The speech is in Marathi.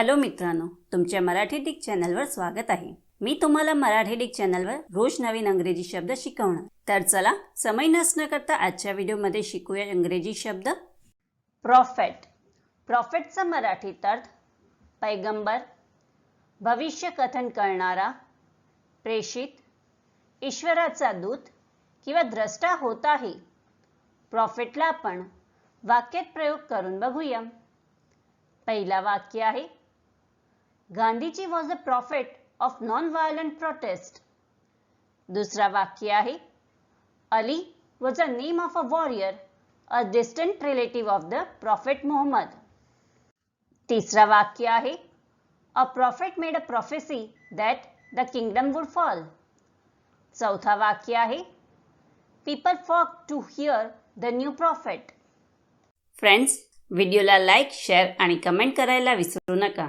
हॅलो मित्रांनो तुमच्या मराठी डिक चॅनलवर स्वागत आहे. मी तुम्हाला मराठी डिक चॅनलवर रोज नवीन अंग्रेजी शब्द शिकवणार. तर चला समय नसणं करता आजच्या व्हिडिओमध्ये शिकूया इंग्रजी शब्द. प्रॉफेट. प्रॉफेटचा मराठीत अर्थ पैगंबर भविष्य कथन करणारा प्रेषित ईश्वराचा दूत किंवा द्रष्टा होत आहे. प्रॉफेटला आपण वाक्यात प्रयोग करून बघूया. पहिला वाक्य आहे Gandhiji was a prophet of non violent protest दुसरा वाक्य आहे Ali was a name of a warrior a distant relative of the prophet Muhammad तिसरा वाक्य आहे a prophet made a prophecy that the kingdom would fall चौथा वाक्य आहे people flock to hear the new prophet friends व्हिडिओला लाईक शेअर आणि कमेंट करायला विसरू नका.